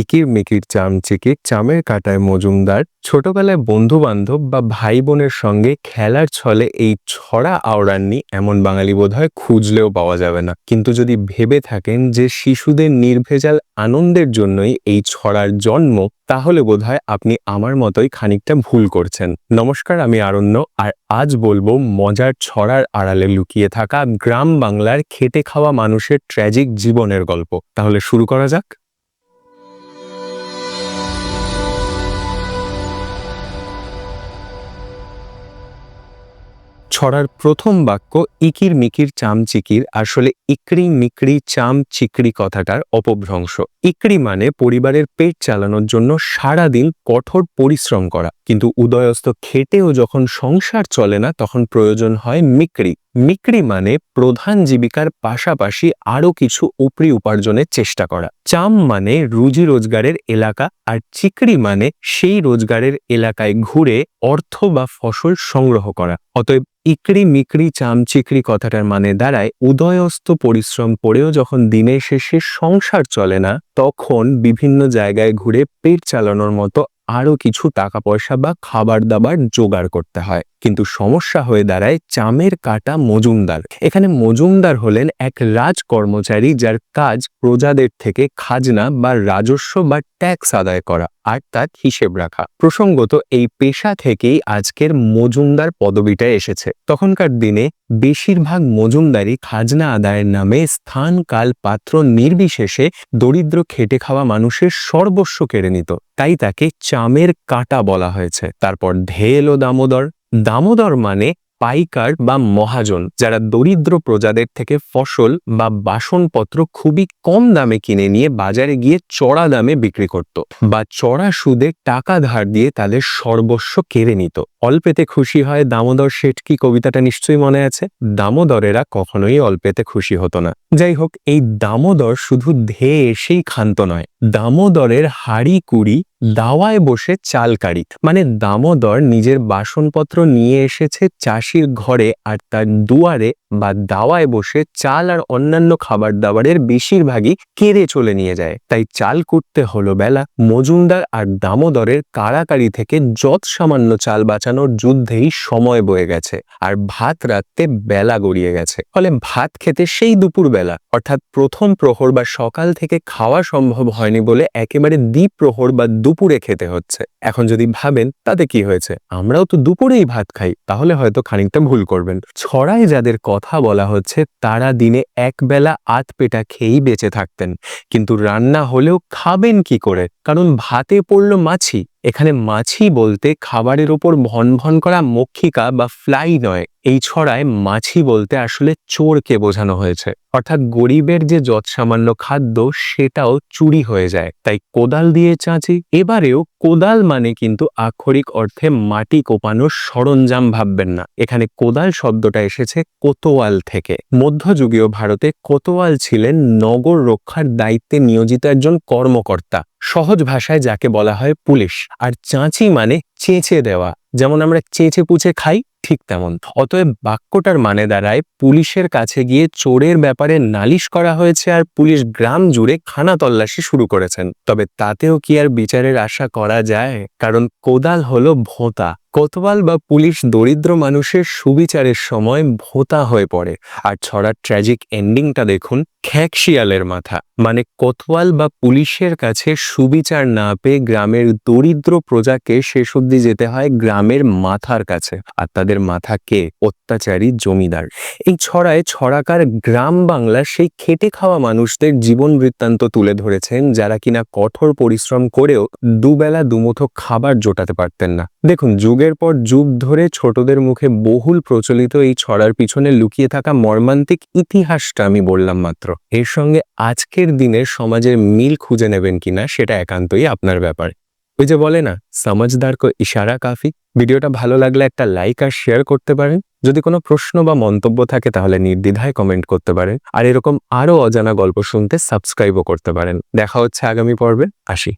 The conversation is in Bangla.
ইকির মিকির চামচিকির চামের কাটায় মজুমদার, ছোটবেলায় বন্ধু বান্ধব বা ভাই বোনের সঙ্গে খেলার ছলে এই ছড়া আওড়াননি এমন বাঙালি বোধহয় খুঁজলেও পাওয়া যাবে না। কিন্তু যদি ভেবে থাকেন যে শিশুদের নির্ভেজাল আনন্দের জন্যই এই ছড়ার জন্ম, তাহলে বোধহয় আপনি আমার মতোই খানিকটা ভুল করছেন। নমস্কার, আমি আরণ্য, আর আজ বলব মজার ছড়ার আড়ালে লুকিয়ে থাকা গ্রাম বাংলার খেটে খাওয়া মানুষের ট্র্যাজিক জীবনের গল্প। তাহলে শুরু করা যাক। ছড়ার প্রথম বাক্য ইকির মিকির চামচিকির, আসলে ইকড়ি মিকড়ি চাম চিকড়ি কথাটার অপভ্রংশ। ইকড়ি মানে পরিবারের পেট চালানোর জন্য সারাদিন কঠোর পরিশ্রম করা। কিন্তু উদয়স্ত খেটেও যখন সংসার চলে না, তখন প্রয়োজন হয় মিকড়ি। মিকড়ি মানে প্রধান জীবিকার পাশাপাশি আরও কিছু উপরি উপার্জনের চেষ্টা করা। চাম মানে রুজি রোজগারের এলাকা, আর চিকড়ি মানে সেই রোজগারের এলাকায় ঘুরে অর্থ বা ফসল সংগ্রহ করা। অতএব ইকড়ি মিকড়ি চামচিকড়ি কথাটার মানে দাঁড়ায় উদয়স্ত পরিশ্রম করেও যখন দিনের শেষে সংসার চলে না, তখন বিভিন্ন জায়গায় ঘুরে পেট চালানোর মতো আরও কিছু টাকা পয়সা বা খাবার দাবার জোগাড় করতে হয়। কিন্তু সমস্যা হয়ে দাঁড়ায় চামের কাটা মজুমদার। এখানে মজুমদার হলেন এক রাজ কর্মচারী যার কাজ প্রজাদের থেকে খাজনা বা রাজস্ব বা ট্যাক্স আদায় করা আর তার হিসেব রাখা। প্রসঙ্গত এই পেশা থেকেই আজকের মজুমদার পদবিটা এসেছে। তখনকার দিনে বেশিরভাগ মজুমদারি খাজনা আদায়ের নামে স্থান, কাল, পাত্র নির্বিশেষে দরিদ্র, খেটে খাওয়া মানুষের সর্বস্ব কেড়ে নিত। তাই তাকে চামের কাটা বলা হয়েছে। তারপর ঢেল ও দামোদর দামোদর মানে পাইকার বা মহাজন, যারা দরিদ্র প্রজাদের থেকে ফসল বা বাসনপত্র খুবই কম দামে কিনে নিয়ে বাজারে গিয়ে চড়া দামে বিক্রি করত বা চড়া সুদে টাকা ধার দিয়ে তাদের সর্বস্ব কেড়ে নিত। অল্পেতে খুশি হয় দামোদর শেঠ কি কবিতাটা নিশ্চয়ই মনে আছে? দামোদরেরা কখনোই অল্পেতে খুশি হতো না। যাই হোক, এই দামোদর শুধু ধেয়ে এসেই ক্ষান্ত নয়। দামোদরের হাড়ি কুড়ি দাওয়ায় বসে চাল মানে দামোদর নিজের বাসনপত্র নিয়ে এসেছে চাষির ঘরে আর তার দুয়ারে বা দাওয়ায় বসে চাল আর অন্যান্য খাবার দাবারের বেশিরভাগই কেড়ে চলে নিয়ে যায়। তাই চাল কুটতে হলো বেলা মজুমদার আর দামোদরের কাড়াকাড়ি থেকে যত সামান্য চাল বাঁচানোর যুদ্ধেই সময় বয়ে গেছে আর ভাত রাখতে বেলা গড়িয়ে গেছে। ফলে ভাত খেতে সেই দুপুর বেলা অর্থাৎ প্রথম প্রহর বা সকাল থেকে খাওয়া সম্ভব হয়নি বলে একেবারে দ্বীপ প্রহর বা দুপুরে খেতে হচ্ছে। এখন যদি ভাবেন, তাতে কি হয়েছে? আমরাও তো দুপুরেই ভাত খাই, তাহলে হয়তো খানিকটা ভুল করবেন। ছড়ায় যাদের কথা বলা হচ্ছে, তারা দিনে একবেলা আত পেটা খেয়েই বেঁচে থাকতেন। কিন্তু রান্না হলেও খাবেন কি করে? কারণ ভাতে পড়ল মাছি, এখানে মাছি বলতে খাবারের ওপর ভন ভন করা মক্ষিকা বা ফ্লাই নয়, এই ছড়ায় মাছি বলতে আসলে চোরকে বোঝানো হয়েছে। অর্থাৎ গরিবের যে যৎসামান্য খাদ্য, সেটাও চুরি হয়ে যায়। তাই কোদাল দিয়ে চাঁচি, এবারেও কোদাল মানে কিন্তু আক্ষরিক অর্থে মাটি কোপানোর সরঞ্জাম ভাববেন না। এখানে কোদাল শব্দটা এসেছে কোতোয়াল থেকে। মধ্যযুগীয় ভারতে কোতোয়াল ছিলেন নগর রক্ষার দায়িত্বে নিয়োজিত একজন কর্মকর্তা। সহজ ভাষায় যাকে বলা হয় পুলিশ। আর চাঁচি মানে চেঁচে দেওয়া। যেমন আমরা চেঁচে পুচে খাই, ঠিক তেমন। অতএব বাক্যটার মানে দাঁড়ায় পুলিশের কাছে গিয়ে চোরের ব্যাপারে নালিশ করা হয়েছে আর পুলিশ গ্রাম জুড়ে খানা তল্লাশি শুরু করেছেন। তবে তাতেও কি আর বিচারের আশা করা যায়? কারণ কোদাল হলো ভোঁতা। কোতোয়াল বা পুলিশ দরিদ্র মানুষের সুবিচারের সময় ভোঁতা হয়ে পড়ে। আর ছড়ার ট্র্যাজিক এন্ডিংটা দেখুন খ্যাকশিয়ালের মাথা। মানে কোতোয়াল বা পুলিশের কাছে সুবিচার না পেয়ে গ্রামের দরিদ্র প্রজাকে শেষ অব্দি যেতে হয় গ্রামের মাথার কাছে। আর তাদের মাথা কে? অত্যাচারী জমিদার। এই ছড়ায় ছড়াকার গ্রাম বাংলার সেই খেটে খাওয়া মানুষদের জীবন বৃত্তান্ত তুলে ধরেছেন যারা কিনা কঠোর পরিশ্রম করেও দুবেলা দুমুঠো খাবার জোটাতে পারতেন না। দেখুন, যুগের পর যুগ ধরে ছোটদের মুখে বহুল প্রচলিত এই ছড়ার পিছনে লুকিয়ে থাকা মর্মান্তিক ইতিহাসটা আমি বললাম মাত্র। এর সঙ্গে আজকের দিনের সমাজের মিল খুঁজে নেবেন কিনা সেটা একান্তই আপনার ব্যাপার। ওই যে বলে না, সমাজদার কো ইশারা কাফি। ভিডিওটা ভালো লাগলে একটা লাইক আর শেয়ার করতে পারেন। যদি কোনো প্রশ্ন বা মন্তব্য থাকে তাহলে নির্দ্বিধায় কমেন্ট করতে পারেন। আর এরকম আরও অজানা গল্প শুনতে সাবস্ক্রাইবও করতে পারেন। দেখা হচ্ছে আগামী পর্বে, আসি।